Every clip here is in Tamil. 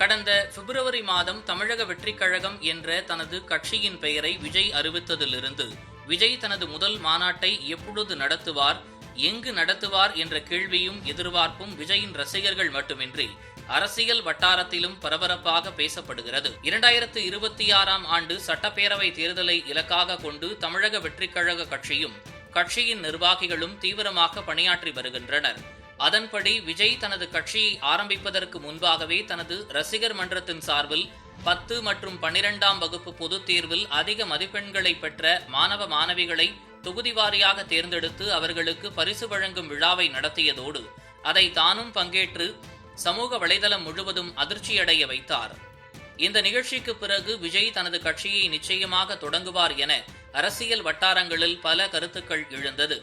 கடந்த பிப்ரவரி மாதம் தமிழக வெற்றிக் கழகம் என்ற தனது கட்சியின் பெயரை விஜய் அறிவித்ததிலிருந்து விஜய் தனது முதல் மாநாட்டை எப்பொழுது நடத்துவார் எங்கு நடத்துவார் என்ற கேள்வியும் எதிர்பார்ப்பும் விஜயின் ரசிகர்கள் மட்டுமின்றி அரசியல் வட்டாரத்திலும் பரபரப்பாக பேசப்படுகிறது. இரண்டாயிரத்து இருபத்தி ஆறாம் ஆண்டு சட்டப்பேரவை தேர்தலை இலக்காக கொண்டு தமிழக வெற்றிக் கழக கட்சியும் கட்சியின் நிர்வாகிகளும் தீவிரமாக பணியாற்றி வருகின்றனர். அதன்படி விஜய் தனது கட்சியை ஆரம்பிப்பதற்கு முன்பாகவே தனது ரசிகர் மன்றத்தின் சார்பில் பத்து மற்றும் பனிரெண்டாம் வகுப்பு பொதுத் தேர்வில் அதிக மதிப்பெண்களை பெற்ற மாணவ மாணவிகளை தொகுதி வாரியாக தேர்ந்தெடுத்து அவர்களுக்கு பரிசு வழங்கும் விழாவை நடத்தியதோடு அதை தானும் பங்கேற்று சமூக வலைதளம் முழுவதும் அதிர்ச்சியடைய வைத்தார். இந்த நிகழ்ச்சிக்கு பிறகு விஜய் தனது கட்சியை நிச்சயமாக தொடங்குவார் என அரசியல் வட்டாரங்களில் பல கருத்துக்கள் எழுந்தது.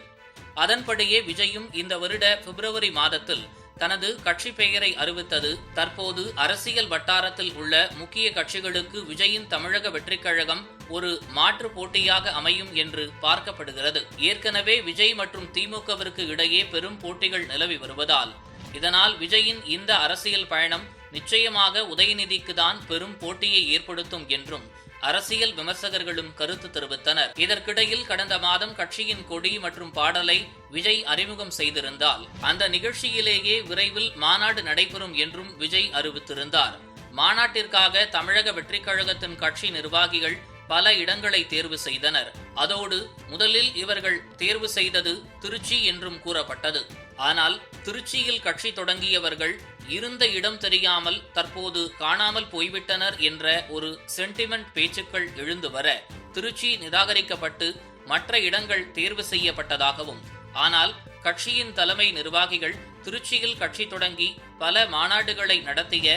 அதன்படியே விஜயும் இந்த வருட பிப்ரவரி மாதத்தில் தனது கட்சி பெயரை அறிவித்தது. தற்போது அரசியல் வட்டாரத்தில் உள்ள முக்கிய கட்சிகளுக்கு விஜயின் தமிழக வெற்றிக் கழகம் ஒரு மாற்று போட்டியாக அமையும் என்று பார்க்கப்படுகிறது. ஏற்கனவே விஜய் மற்றும் திமுகவிற்கு இடையே பெரும் போட்டிகள் நிலவி வருவதால் இதனால் விஜயின் இந்த அரசியல் பயணம் நிச்சயமாக உதயநிதிக்கு தான் பெரும் போட்டியை ஏற்படுத்தும் என்றும் அரசியல் விமர்சகர்களும் கருத்து தெரிவித்தனர். இதற்கிடையில் கடந்த மாதம் கட்சியின் கொடி மற்றும் பாடலை விஜய் அறிமுகம் செய்திருந்தால் அந்த நிகழ்ச்சியிலேயே விரைவில் மாநாடு நடைபெறும் என்றும் விஜய் அறிவித்திருந்தார். மாநாட்டிற்காக தமிழக வெற்றிக் கழகத்தின் கட்சி நிர்வாகிகள் பல இடங்களை தேர்வு செய்தனர். அதோடு முதலில் இவர்கள் தேர்வு செய்தது திருச்சி என்றும் கூறப்பட்டது. ஆனால் திருச்சியில் கட்சி தொடங்கியவர்கள் இருந்த இடம் தெரியாமல் தற்போது காணாமல் போய்விட்டனர் என்ற ஒரு சென்டிமெண்ட் பேச்சுக்கள் எழுந்து வர திருச்சி நிராகரிக்கப்பட்டு மற்ற இடங்கள் தேர்வு செய்யப்பட்டதாகவும் ஆனால் கட்சியின் தலைமை நிர்வாகிகள் திருச்சியில் கட்சி தொடங்கி பல மாநாடுகளை நடத்திய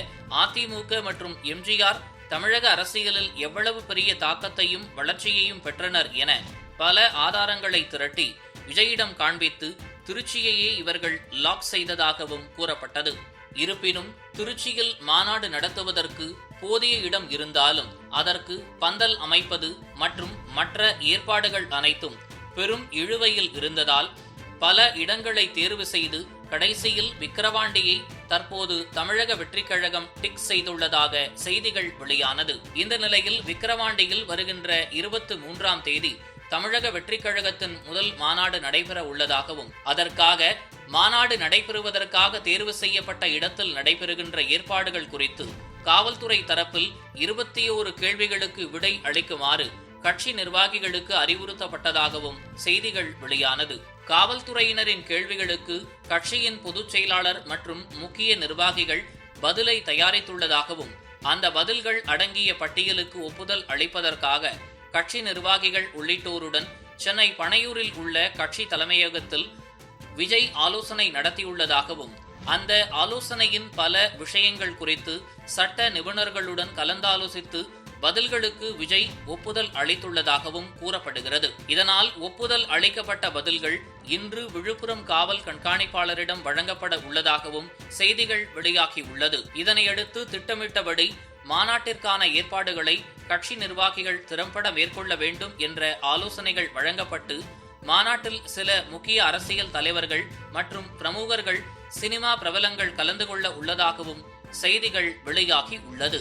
அதிமுக மற்றும் எம்ஜிஆர் தமிழக அரசியலில் எவ்வளவு பெரிய தாக்கத்தையும் வளர்ச்சியையும் பெற்றனர் என பல ஆதாரங்களை திரட்டி விஜயிடம் காண்பித்து திருச்சியையே இவர்கள் லாக் செய்ததாகவும் கூறப்பட்டது. இருப்பினும் திருச்சியில் மாநாடு நடத்துவதற்கு போதிய இடம் இருந்தாலும் அதற்கு பந்தல் அமைப்பது மற்றும் மற்ற ஏற்பாடுகள் அனைத்தும் பெரும் இழுவையில் இருந்ததால் பல இடங்களை தேர்வு செய்து கடைசியில் விக்கிரவாண்டியை தற்போது தமிழக வெற்றிக் கழகம் டிக் செய்துள்ளதாக செய்திகள் வெளியானது. இந்த நிலையில் விக்கிரவாண்டியில் வருகின்ற இருபத்தி மூன்றாம் தேதி தமிழக வெற்றிக் கழகத்தின் முதல் மாநாடு நடைபெற உள்ளதாகவும் அதற்காக மாநாடு நடைபெறுவதற்காக தேர்வு செய்யப்பட்ட இடத்தில் நடைபெறுகின்ற ஏற்பாடுகள் குறித்து காவல்துறை தரப்பில் இருபத்தி ஓரு கேள்விகளுக்கு விடை அளிக்குமாறு கட்சி நிர்வாகிகளுக்கு அறிவுறுத்தப்பட்டதாகவும் செய்திகள் வெளியானது. காவல்துறையினரின் கேள்விகளுக்கு கட்சியின் பொதுச் செயலாளர் மற்றும் முக்கிய நிர்வாகிகள் பதிலை தயாரித்துள்ளதாகவும் அந்த பதில்கள் அடங்கிய பட்டியலுக்கு ஒப்புதல் அளிப்பதற்காக கட்சி நிர்வாகிகள் உள்ளிட்டோருடன் சென்னை பனையூரில் உள்ள கட்சி தலைமையகத்தில் விஜய் ஆலோசனை நடத்தியுள்ளதாகவும் அந்த ஆலோசனையின் பல விஷயங்கள் குறித்து சட்ட நிபுணர்களுடன் கலந்தாலோசித்து பதில்களுக்கு விஜய் ஒப்புதல் அளித்துள்ளதாகவும் கூறப்படுகிறது. இதனால் ஒப்புதல் அளிக்கப்பட்ட பதில்கள் இன்று விழுப்புரம் காவல் கண்காணிப்பாளரிடம் வழங்கப்பட உள்ளதாகவும் செய்திகள் வெளியாகியுள்ளது. இதனையடுத்து திட்டமிட்டபடி மாநாட்டிற்கான ஏற்பாடுகளை கட்சி நிர்வாகிகள் திறம்பட மேற்கொள்ள வேண்டும் என்ற ஆலோசனைகள் வழங்கப்பட்டு மாநாட்டில் சில முக்கிய அரசியல் தலைவர்கள் மற்றும் பிரமுகர்கள் சினிமா பிரபலங்கள் கலந்து கொள்ள உள்ளதாகவும் செய்திகள் வெளியாகி உள்ளது